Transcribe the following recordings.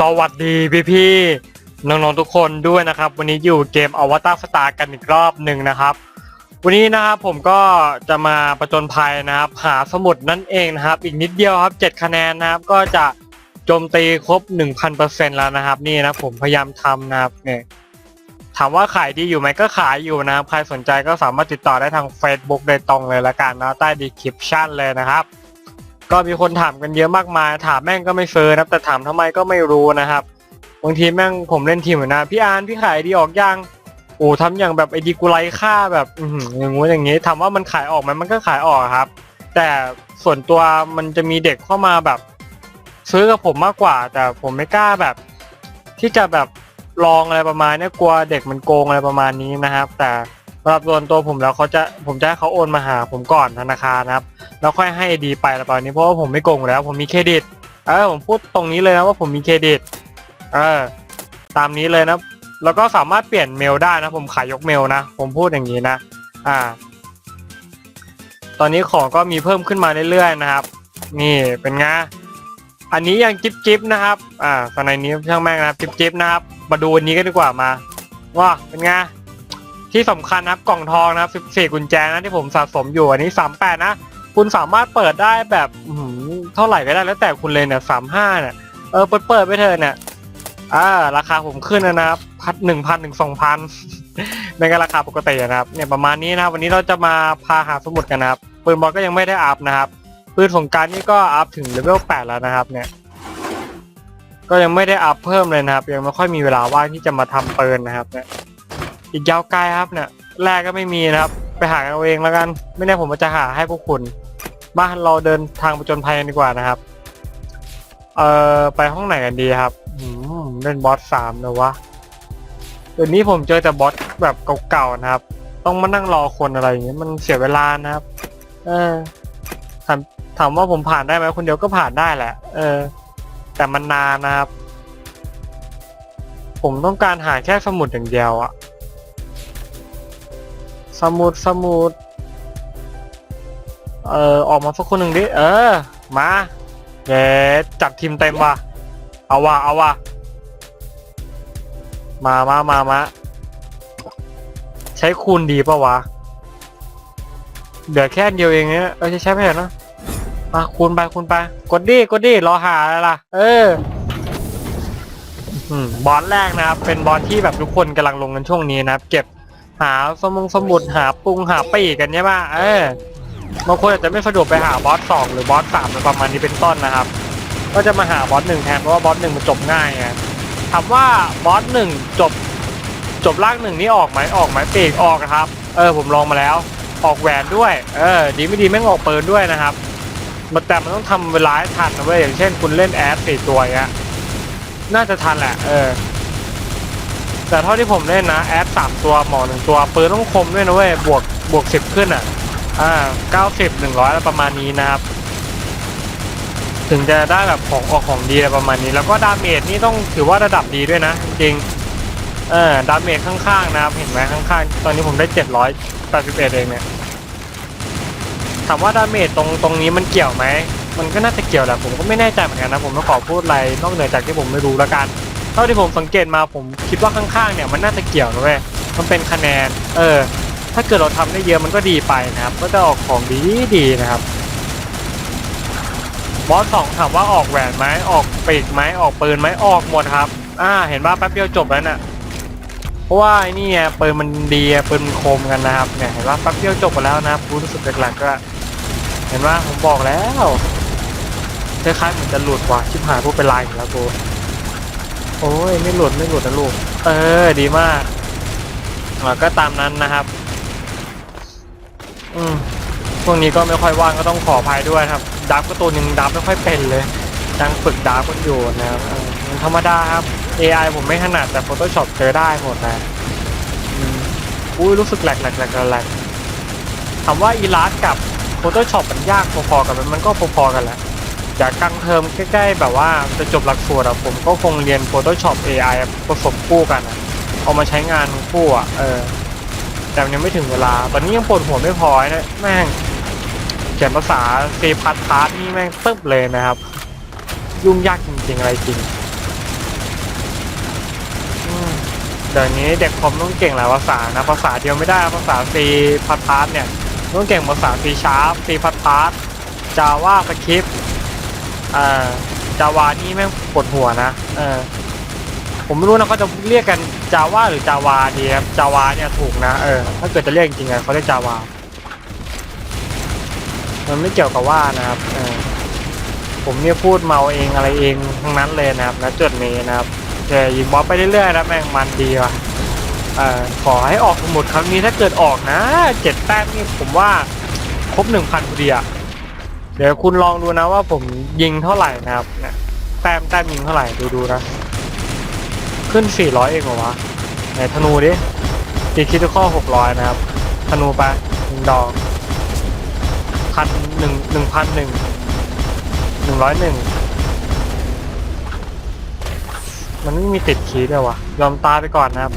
สวัสดีพี่พี่ๆน้องๆทุกคนด้วยนะครับ วันนี้อยู่เกมอวตารสตาร์กันอีกรอบหนึ่งนะครับ วันนี้นะครับผมก็จะมาประจนภัยนะครับ หาสมุดนั่นเองนะครับ อีกนิดเดียวครับ7คะแนนนะครับ ก็จะโจมตีครบ 1,000%แล้วนะครับ นี่นะผมพยายามทำนะครับเนี่ยถามว่าขายดีอยู่ไหมก็ขายอยู่นะครับ ใครสนใจก็สามารถติดต่อได้ทาง Facebook โดยตรงเลยละกันนะใต้ description เลยนะครับ ก็มีคนถามกันเยอะมากมาย ถามแม่งก็ไม่เฟอร์นะครับ แต่ถามทำไมก็ไม่รู้นะครับบางทีแม่งผมเล่นทีมอยู่นะพี่อานพี่ขายดีออกยังโอ้ทำอย่างแบบไอดีกูไลค่าแบบอย่างงู้นอย่างงี้ถามว่ามันขายออกไหมมันก็ขายออกครับ แต่ส่วนตัวมันจะมีเด็กเข้ามาแบบ ซื้อกับผมมากกว่า แต่ผมไม่กล้าแบบ ที่จะแบบลองอะไรประมาณนี้กลัวเด็กมันโกงอะไรประมาณนี้นะครับ แต่ สำหรับส่วนตัวผมแล้วเขาจะผมจะให้เขาโอนมาหาผมก่อนธนาคารนะครับ แล้วค่อยให้ดีไปแล้วตอนนี้เพราะว่าผมไม่โกงแล้ว ผมมีเครดิต เออผมพูดตรงนี้เลยนะว่าผมมีเครดิต เออ ตามนี้เลยนะ แล้วก็สามารถเปลี่ยนเมลได้นะ ผมขายยกเมลนะ ผมพูดอย่างนี้นะ อ่า ตอนนี้ของก็มีเพิ่มขึ้นมาเรื่อยๆนะครับ นี่เป็นไงอันนี้ยังจิ๊บจิ๊บนะครับ อ่าตอนนนี้ช่างแม่งนะครับจิ๊บจิ๊บนะครับ มาดูอันนี้กันดีกว่ามา ว่าเป็นไง ที่สำคัญนะครับกล่องทองนะครับ14 กุญแจนะที่ผมสะสมอยู่อันนี้ 38 นะ คุณสามารถเปิดได้แบบเท่าไหร่ก็ได้แล้วแต่คุณเลยเนี่ย35เนี่ยเออเปิดเปิดไปเถอะเนี่ยอ่าราคาผมขึ้นนะครับพัดหนึ่งพันถึงสองพันไม่ก็ราคาปกตินะครับเนี่ยประมาณนี้นะครับ วันนี้เราจะมาพาหาสมุดกันนะครับปืนบอลก็ยังไม่ได้อัพนะครับปืนสงกรารนี่ก็อัพถึงเลเวลแปดแล้วนะครับเนี่ยก็ยังไม่ได้อัพเพิ่มเลยนะครับ ยังไม่ค่อยมีเวลาว่างที่จะมาทำปืนนะครับเนี่ย อีกยาวไกลครับเนี่ยแรกก็ไม่มีนะครับ ไปหากันเอาเองแล้วกัน ไม่แน่ผมจะหาให้พวกคุณ มาเราเดินทางประจนภัยกันดีกว่านะครับ เอ่อไปห้องไหนกันดีครับอืมเล่นบอสสามเลยวะเดี๋ยวนี้ผมเจอแต่บอสแบบเก่าๆนะครับ ต้องมานั่งรอคนอะไรอย่างเงี้ยมันเสียเวลานะครับ เออถามถามว่าผมผ่านได้ไหมคนเดียวก็ผ่านได้แหละ เออ แต่มันนานนะครับ ผมต้องการหาแค่สมุดอย่างเดียวอะ สมุดสมุดเออออกมาสักคนหนึ่งดิ เออ มาเย้จัดทีมเต็มว่ะ เอาว่ะ เอาว่ะ มามามามาใช้คูณดีปะวะ เดี๋ยวแค่นเดียวเองเนี่ยเออจะใช้ไม่ได้เนะมาคูณไปคูณไป กดดิกดดิรอหาอะไรล่ะ เออบอสแรกนะครับ เป็นบอสที่แบบทุกคนกำลังลงกันช่วงนี้นะครับ เก็บ หาสมงสมุดหาปรุงหาปีกกันใช่ปะเออบางคนอาจจะไม่สะดวกไปหาบอสสองหรือบอสสามประมาณนี้เป็นต้นนะครับ ก็จะมาหาบอสหนึ่งแทนเพราะว่าบอสหนึ่งมันจบง่ายไงถามว่าบอสหนึ่งจบจบร่างหนึ่งนี่ออกไหมออกไหมปีกออกครับ เออผมลองมาแล้ว ออกแหวนด้วย เออ ดีไม่ดีแม่งออกเปืนด้วยนะครับมันแต่มันต้องทำเวลาให้ทันนะเว้ยอย่างเช่น คุณเล่นแอดสี่ตัวเงี้ยน่าจะทันแหละ เออ แต่เท่าที่ผมเล่นนะ แอดสามตัวหมอหนึ่งตัวปืนต้องคมด้วยนะเว้ย บวกบวกสิบขึ้นอะ อ่าเก้าสิบหนึ่งร้อยประมาณนี้นะครับ ถึงจะได้แบบของออกของดีอะไรประมาณนี้ แล้วก็ดาเมจนี่ต้องถือว่าระดับดีด้วยนะ จริงเออดาเมจข้างๆนะครับ เห็นไหมข้างๆ ตอนนี้ผมได้เจ็ดร้อยแปดสิบเอ็ดเองเนี่ยถามว่าดาเมจตรงตรงนี้มันเกี่ยวไหม มันก็น่าจะเกี่ยวแหละผมก็ไม่แน่ใจเหมือนกันนะ ผมไม่ขอพูดอะไรนอกเหนือจากที่ผมไม่รู้แล้วกัน เท่าที่ผมสังเกตมาผมคิดว่าข้างๆเนี่ยมันน่าจะเกี่ยวนะเว้ยมันเป็นคะแนน เออ ถ้าเกิดเราทำได้เยอะมันก็ดีไปนะครับ ก็จะออกของดีดีนะครับบอสสองถามว่าออกแหวนไหมออกปีกไหมออกปืนไหมออกหมดครับ อ่า เห็นว่าแป๊บเดียวจบแล้วน่ะเพราะว่าไอ้นี่ปืนมันดีอะปืนมันคมกันนะครับเนี่ยเห็นว่าแป๊บเดียวจบไปแล้วนะครับรู้สึกหลักๆก็ เห็นว่าผมบอกแล้วคล้ายๆเหมือนจะหลุดว่ะชิบหายพวกเป็นลายแล้วกู โอ้ยไม่หลุดไม่หลุดนะลูก เออ ดีมากอ่าก็ตามนั้นนะครับ อืมช่วงนี้ก็ไม่ค่อยว่างก็ต้องขออภัยด้วยครับ ดับก็ตัวหนึ่งดับไม่ค่อยเป็นเลยยังฝึกดับกันอยู่นะครับมันธรรมดาครับ AI ผมไม่ถนัดแต่ Photoshop เจอได้หมดนะอืมอุ้ยรู้สึกแหลกแหลกแหลกแหลกถามว่าอีลาสกับ Photoshop มันยากพอๆกันมันก็พอๆกันแหละ จากกลางเทอมใกล้ๆ แบบว่าจะจบหลักสูตรอะผมก็คงเรียน Photoshop AI ผสมคู่กันอะเอามาใช้งานคู่อะเออแต่ยังไม่ถึงเวลา ตอนนี้ยังปวดหัวไม่พอนะแม่งเขียนภาษา C พาร์ทพาร์ทนี่แม่งตึ๊บเลยนะครับ ยุ่งยากจริงๆ อะไรจริงเดี๋ยวนี้เด็กคอมต้องเก่งหลายภาษานะ ภาษาเดียวไม่ได้ภาษา C พัดพาร์ทเนี่ยต้องเก่งภาษา C sharp C พัดพาร์ท Java script อ่า Java นี่แม่งปวดหัวนะเออผมไม่รู้นะเขาจะเรียกกัน Java หรือ Java ดีครับ Java เนี่ยถูกนะเออถ้าเกิดจะเรียกจริงๆอะเขาเรียก Java มันไม่เกี่ยวกับว่านะครับเออผมเนี่ยพูดเมาเองอะไรเองทั้งนั้นเลยนะครับณจุดนี้นะครับแต่ยิงบอสไปเรื่อยๆนะแม่งมันดีว่ะเอ่อขอให้ออกสมุดครั้งนี้ถ้าเกิดออกนะเจ็ดแต้มนี่ผมว่าครบหนึ่งพันพอดีอะ เดี๋ยวคุณลองดูนะว่าผมยิงเท่าไหร่นะครับเนี่ยแต้มแต้มยิงเท่าไหร่ดูดูนะ ขึ้นสี่ร้อยเองเหรอวะไหนธนูดิตีคิดข้อหกร้อยนะครับ ธนูไปหนึ่งดอกพันหนึ่งหนึ่งพันหนึ่งหนึ่งร้อยหนึ่งมันไม่มีติดคีย์เลยวะยอมตายไปก่อนนะครับ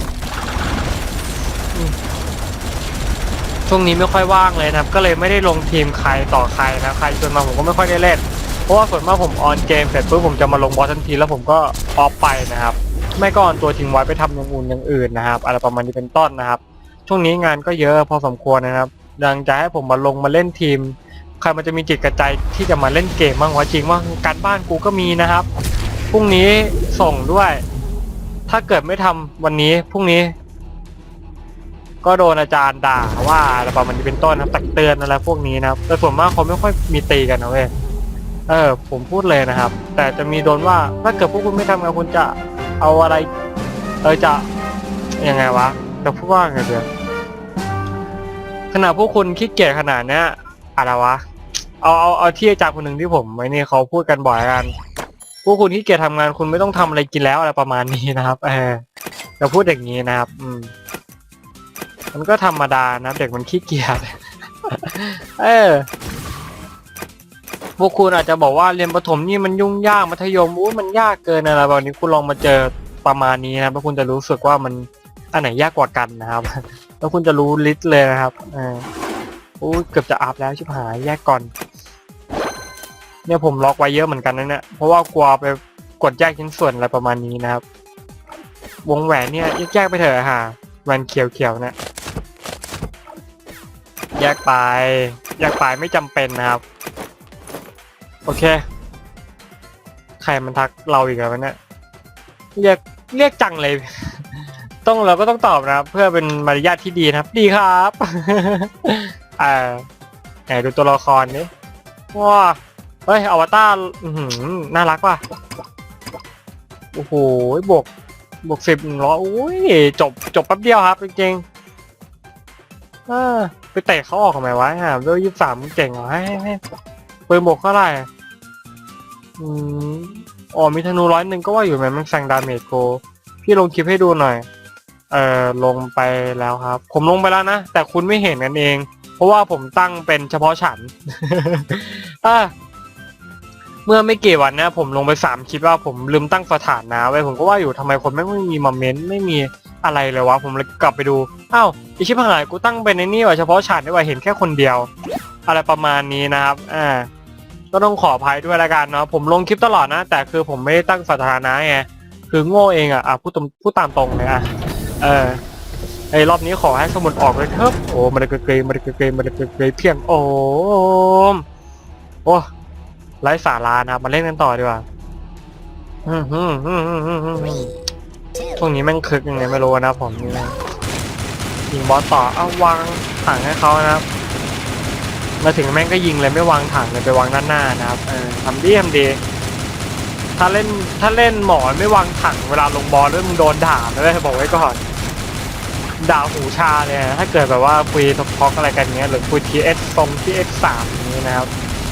ช่วงนี้ไม่ค่อยว่างเลยนะครับ ก็เลยไม่ได้ลงทีมใครต่อใครนะใครชวนมาผมก็ไม่ค่อยได้เล่น เพราะว่าส่วนมากผมออนเกมเสร็จปุ๊บผมจะมาลงบอสทันที แล้วผมก็ออฟไปนะครับ ไม่ก็ออนตัวทิ้งไว้ไปทำอย่างอื่นอย่างอื่นนะครับอะไรประมาณนี้เป็นต้นนะครับ ช่วงนี้งานก็เยอะพอสมควรนะครับยังจะให้ผมมาลงมาเล่นทีมใครมันจะมีจิตกระใจที่จะมาเล่นเกมบ้างวะจริงว่าการบ้านกูก็มีนะครับพรุ่งนี้ส่งด้วย ถ้าเกิดไม่ทำวันนี้พรุ่งนี้ ก็โดนอาจารย์ด่าว่าอะไรประมาณนี้เป็นต้นนะครับตักเตือนอะไรพวกนี้นะครับแต่ส่วนมากเขาไม่ค่อยมีตีกันนะเว้ยเออ ผมพูดเลยนะครับ แต่จะมีโดนว่าถ้าเกิดพวกคุณไม่ทำงานคุณจะเอาอะไร เออจะยังไงวะจะพูดว่าไงเดียวขนาดพวกคุณขี้เกียจขนาดเนี้ยอะไรวะเอาเอาเอาที่อาจารย์คนหนึ่งที่ผมไว้นี่เขาพูดกันบ่อยกันพวกคุณที่เกียจทำงานคุณไม่ต้องทำอะไรกินแล้วอะไรประมาณนี้นะครับ เออจะพูดอย่างนี้นะครับ อืม มันก็ธรรมดานะเด็กมันขี้เกียจ เออ พวกคุณอาจจะบอกว่าเรียนประถมนี่มันยุ่งยากมัธยมอู้มันยากเกินอะไรแบบนี้คุณลองมาเจอประมาณนี้นะแล้วคุณจะรู้สึกว่ามันอันไหนยากกว่ากันนะครับ แล้วคุณจะรู้ลิสต์เลยนะครับเอออู้เกือบจะอัพแล้วชิบหายแยกก่อน เนี่ยผมล็อกไว้เยอะเหมือนกันนะเนี่ยเพราะว่ากลัวไปกดแยกชิ้นส่วนอะไรประมาณนี้นะครับ วงแหวนเนี่ยแยกไปเถอะฮะแหวนเขียวๆเนี่ย แยกไป แยกไปไม่จำเป็นนะครับ โอเค ใครมันทักเราอีกแล้วเนี่ยเรียกเรียกจังเลย ต้องเราก็ต้องตอบนะครับ เพื่อเป็นมารยาทที่ดีนะครับ ดีครับอ่าไหนดูตัวละครนี้ว้าเฮ้ยอวตารน่ารักว่ะโอ้โหบวกบวกสิบร้อยโอ้ยจบจบแป๊บเดียวครับจริงๆเออ ไปเตะเขาออกทำไมวะฮะเวลยี่สามเก่งเหรอให้ให้ให้ปืนบกเท่าไหร่อืมอ๋อมีธนูร้อยหนึ่งก็ว่าอยู่ไหมมันสั่งดาเมจโก พี่ลงคลิปให้ดูหน่อย เอ่อลงไปแล้วครับ ผมลงไปแล้วนะ แต่คุณไม่เห็นกันเอง เพราะว่าผมตั้งเป็นเฉพาะฉัน อะ เมื่อไม่กี่วันนะผมลงไปสามคลิปว่าผมลืมตั้งสถานะไว้ผมก็ว่าอยู่ทำไมคนไม่ไม่มีมาเมนต์ไม่มีอะไรเลยวะผมเลยกลับไปดูอ้าวไอชิบหายกูตั้งเป็นในนี่ว่าเฉพาะฉันได้ว่าเห็นแค่คนเดียว อะไรประมาณนี้นะครับอ่าก็ต้องขออภัยด้วยละกันเนาะผมลงคลิปตลอดนะ แต่คือผมไม่ได้ตั้งสถานะไงคือโง่เองอะอะพูดตรงพูดตามตรงเลยอะเออไอ้รอบนี้ขอให้สมุนออกเลยเถอะโอ้มันเกยเกยมันเกยเกยมันเกยเกยเพียงโอ้มโอ้ ไร้สาระนะครับมาเล่นกันต่อดีกว่าช่วงนี้แม่งคึกยังไงไม่รู้นะผมยิงบอสต่อเอาวางถังให้เขานะครับ มาถึงแม่งก็ยิงเลยไม่วางถังเลยไปวางด้านหน้านะครับเออทำดีทำดีถ้าเล่นถ้าเล่นหมอนไม่วางถังเวลาลงบอลด้วยมึงโดนด่าเลยบอกไว้ก่อนด่าหูชาเลยถ้าเกิดแบบว่าคุยท็อกอะไรกันเงี้ยหรือคุยทีเอสทรงทีเอสสามอย่างนี้นะครับ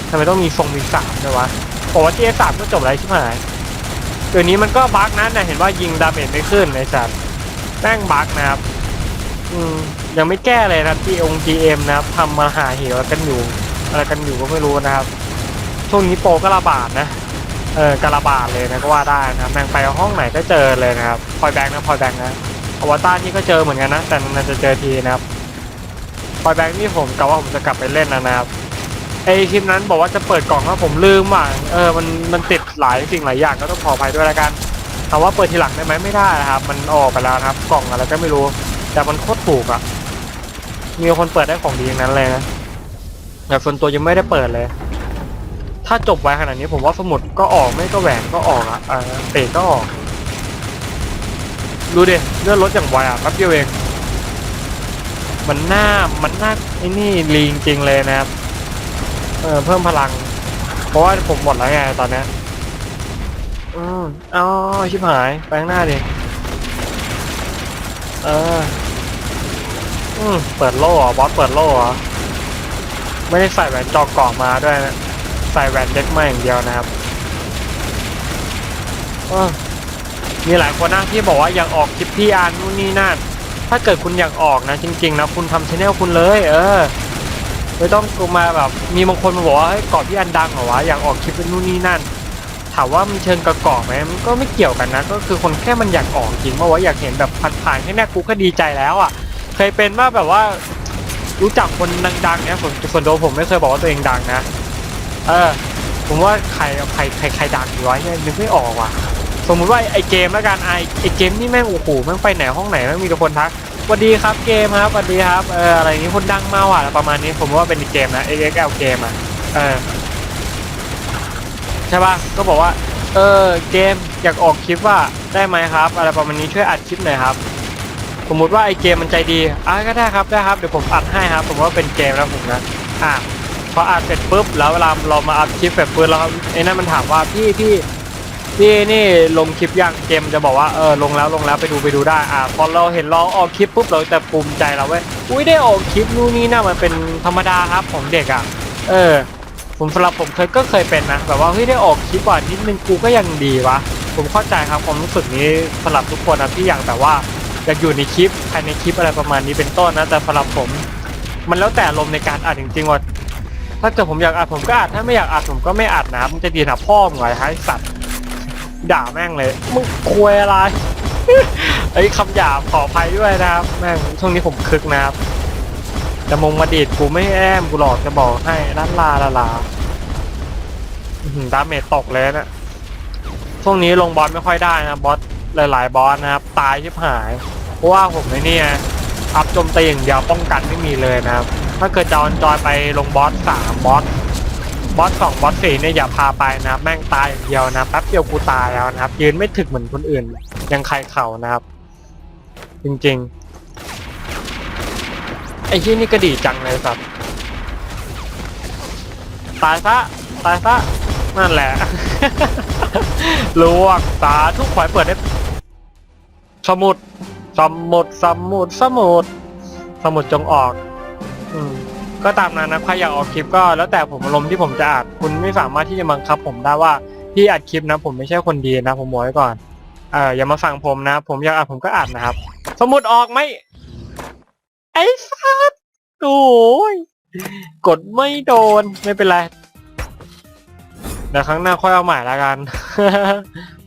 ทำไมต้องมีทรงมีสามด้วยวะบอกว่าทีเอสสามก็จบแล้วใช่ไหมเดี๋ยวนี้มันก็บั๊กนะเนี่ยเห็นว่ายิงดาเมจไม่ขึ้นไอ้สัตว์แม่งบั๊กนะครับ อืมยังไม่แก้เลยนะที่องค์ GM นะครับทำมาหาเหวกันอยู่ อะไรกันอยู่ก็ไม่รู้นะครับ ช่วงนี้โปรก็ระบาดนะ เออกระบาดเลยนะก็ว่าได้นะครับแม่งไปห้องไหนก็เจอเลยนะครับพอยแบงค์นะพอยแบงค์นะอวตารนี่ก็เจอเหมือนกันนะ แต่นานจะเจอทีนะครับพอยแบงค์นี่ผมกะว่าผมจะกลับไปเล่นนะนะครับ ไอคลิปนั้นบอกว่าจะเปิดกล่องว่าผมลืมว่ะเออมันมันติดหลายสิ่งหลายอย่างก็ต้องขออภัยด้วยละกันถามว่าเปิดทีหลังได้ไหมไม่ได้นะครับ มันออกไปแล้วครับ กล่องอะไรก็ไม่รู้ แต่มันโคตรถูกอะ มีคนเปิดได้ของดีอย่างนั้นเลยนะแต่ส่วนตัวยังไม่ได้เปิดเลย ถ้าจบไวขนาดนี้ผมว่าสมุดก็ออกไม่ก็แหวนก็ออกอะเออเตะก็ออก ดูเดิเลื่อนรถอย่างไวอะแป๊บเดียวเอง มันหน้ามันหน้าไอ้นี่ลีจริงเลยนะครับ ออเพิ่มพลัง เพราะว่าผมหมดแล้วไงตอนเนี้ยอืมอ๋อชิบหายไปข้างหน้าดิเอออืมเปิดโล่เหรอบอสเปิดโล่เหรอไม่ได้ใส่แหวนจอกกาะมาด้วยนะใส่แหวนเด็กมาอย่างเดียวนะครับเออมีหลายคนนะที่บอกว่าอยากออกคลิปพี่อานนู่นนี่นั่นถ้าเกิดคุณอยากออกนะ จริง ๆ นะ คุณทำชแนลคุณเลย เออ ไม่ต้องมาแบบมีบางคนมาบอกว่าเฮ้ยเกาะพี่อันดังเหรอวะอยากออกคลิปเป็นนู่นนี่นั่น ถามว่ามันเชิงกระกาะไหมมันก็ไม่เกี่ยวกันนะ ก็คือคนแค่มันอยากออกจริงว่าว่าอยากเห็นแบบผ่านๆแค่นี้กูก็ดีใจแล้วอะ เคยเป็นว่าแบบว่ารู้จักคนดังๆเนี่ยส่วนส่วนตัวผมไม่เคยบอกว่าตัวเองดังนะ เออ ผมว่าใครใครใครใครดังอยู่วะเนี่ยนึกไม่ออกว่ะ สมมุติว่าไอเกมแล้วกันไอไอเกมนี่แม่งโอ้โหแม่งไปไหนห้องไหนแม่งมีแต่คนทัก สวัสดีครับเกมครับสวัสดีครับ เอออะไรนี้คนดังมากว่ะประมาณนี้ผมว่าเป็นเกมนะ XXL เกมอะ เออใช่ป่ะก็บอกว่า เออเกมอยากออกคลิปว่าได้ไหมครับ อะไรประมาณนี้ช่วยอัดคลิปหน่อยครับ สมมติว่าไอเกมมันใจดีอะก็ได้ครับได้ครับเดี๋ยวผมอัดให้ครับ ผมว่าเป็นเกมแล้วผมนะอะพออัดเสร็จปุ๊บแล้วเวลาเรามาอัดคลิปแบบปุ๊บแล้วไอ้นั่นมันถามว่าพี่พี่ พี่นี่ลงคลิปยังเกมจะบอกว่าเออลงแล้วลงแล้วไปดูไปดูได้อะพอเราเห็นเราออกคลิปปุ๊บเราจะภูมิใจเราเว้ยอุ้ยได้ออกคลิปนู่นนี่น่ะมันเป็นธรรมดาครับของเด็กอะ เออ ผมสำหรับผมเคยก็เคยเป็นนะแบบว่าเฮ้ยได้ออกคลิปว่ะนิดนึงกูก็ยังดีวะผมเข้าใจครับความรู้สึกนี้สำหรับทุกคนนะที่อยากแบบว่าอยากอยู่ในคลิปภายในคลิปอะไรประมาณนี้เป็นต้นนะแต่สำหรับผม มันแล้วแต่ลมในการอัดจริงๆว่าถ้าเกิดผมอยากอัดผมก็อัดถ้าไม่อยากอัดผมก็ไม่อัดนะครับมันจะดีนะพ่อมึงไงไอ้สัตว์ ด่าแม่งเลย มึงคุยอะไร ไอ้ยคำหยาบขออภัยด้วยนะครับ แม่งช่วงนี้ผมคึกนะครับจะมงมาดีดกูไม่แอมกูหลอกจะบอกให้ล้านลาลาลาดาเมจตกเลยนะช่วงนี้ลงบอสไม่ค่อยได้นะบอสหลาย ๆ บอสนะครับ ตายชิบหาย เพราะว่าผมไอ้เนี่อัพโจมตีอย่างเดียวป้องกันไม่มีเลยนะครับ ถ้าเกิดจอนจอยไปลงบอสสามบอส บอสสองบอสสี่เนี่ยอย่าพาไปนะครับแม่งตายอย่างเดียวนะแป๊บเดียวกูตายแล้วนะครับ ยืนไม่ถึกเหมือนคนอื่น ยังใครเข่านะครับ จริงๆ ไอ้ที่นี่ก็ดีจังเลยสัตว์ตายซะตายซะนั่นแหละลวกตาทุกขวายเปิดได้สมุดสมุดสมุดสมุดสมุดจงออก อืม ก็ตามนั้นนะใครอยากออกคลิปก็แล้วแต่ผมอารมณ์ที่ผมจะอัดคุณไม่สามารถที่จะบังคับ ผมได้ว่าพี่อัดคลิปนะ ผมไม่ใช่คนดีนะ ผมบอกไว้ก่อนเอออย่ามาฟังผมนะ ผมอยากอัดผมก็อัดนะครับ สมุดออกไหมไอ้สัสโอ้ยกดไม่โดนไม่เป็นไรเดี๋ยวครั้งหน้าค่อยเอาใหม่ละกัน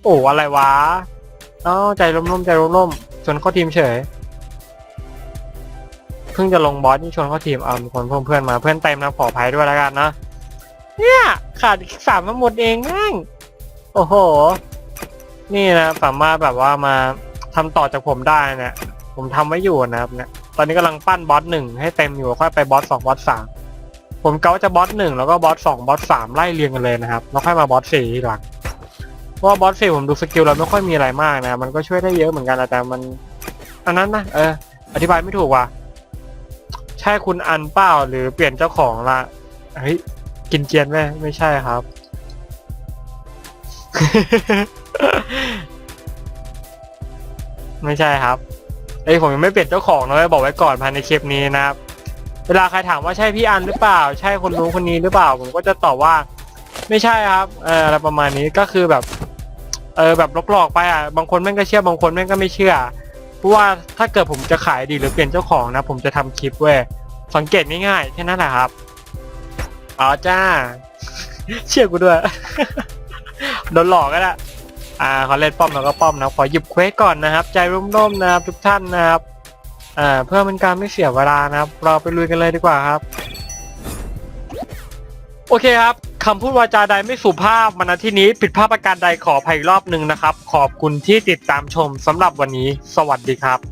โอ้อะไรวะอ้าใจร่มๆใจร่มๆชวนข้าทีมเฉย เพิ่งจะลงบอสนี่ชวนเข้าทีมเอามีคนเพิ่มเพื่อนมาเพื่อนเต็มนะขออภัยด้วยแล้วกันนะเนี่ยขาดอีกสามทั้งหมดเองแม่งโอ้โห นี่นะสามารถแบบว่ามาทำต่อจากผมได้นี่ยผมทำไว้อยู่นะครับเนี่ยตอนนี้กำลังปั้นบอสหนึ่งให้เต็มอยู่ค่อยไปบอสสองบอสสามผมเกาจะบอสหนึ่งแล้วก็บอสสองบอสสามไล่เรียงกันเลยนะครับแล้วค่อยมาบอสสี่ทีหลังเพราะว่าบอสสี่ผมดูสกิลเราไม่ค่อยมีอะไรมากนะ มันก็ช่วยได้เยอะเหมือนกันแต่มัน อันนั้นนะเออ อธิบายไม่ถูกว่ะ ใช่คุณอันเปล่าหรือเปลี่ยนเจ้าของละเฮ้ยกินเจียนไหมไม่ใช่ครับ ไม่ใช่ครับเอ้ผมยังไม่เปลี่ยนเจ้าของนะเว้ยบอกไว้ก่อนภายในคลิปนี้นะครับ เวลาใครถามว่าใช่พี่อันหรือเปล่า ใช่คนนู้คนนี้หรือเปล่า ผมก็จะตอบว่า ไม่ใช่ครับเอออะไรประมาณนี้ก็คือแบบ เออแบบหลอกๆไปอะบางคนแม่งก็เชื่อบางคนแม่งก็ไม่เชื่อ เพราะว่าถ้าเกิดผมจะขายดีหรือเปลี่ยนเจ้าของนะ ผมจะทำคลิปเว้ยสังเกตง่ายๆแค่นั้นแหละครับอ๋อจ้า เชื่อกูด้วยโดนหลอกก็ได้อ่าขอเล่นป้อมแล้วก็ป้อมนะขอหยิบเควสก่อนนะครับ ใจร่มๆนะครับทุกท่านนะครับอ่าเพื่อเป็นการไม่เสียเวลานะครับ เราไปลุยกันเลยดีกว่าครับ โอเคครับ คำพูดวาจาใดไม่สุภาพมาณที่นี้ผิดพลาดประการใดขออภัยอีกรอบหนึ่งนะครับ ขอบคุณที่ติดตามชมสำหรับวันนี้ สวัสดีครับ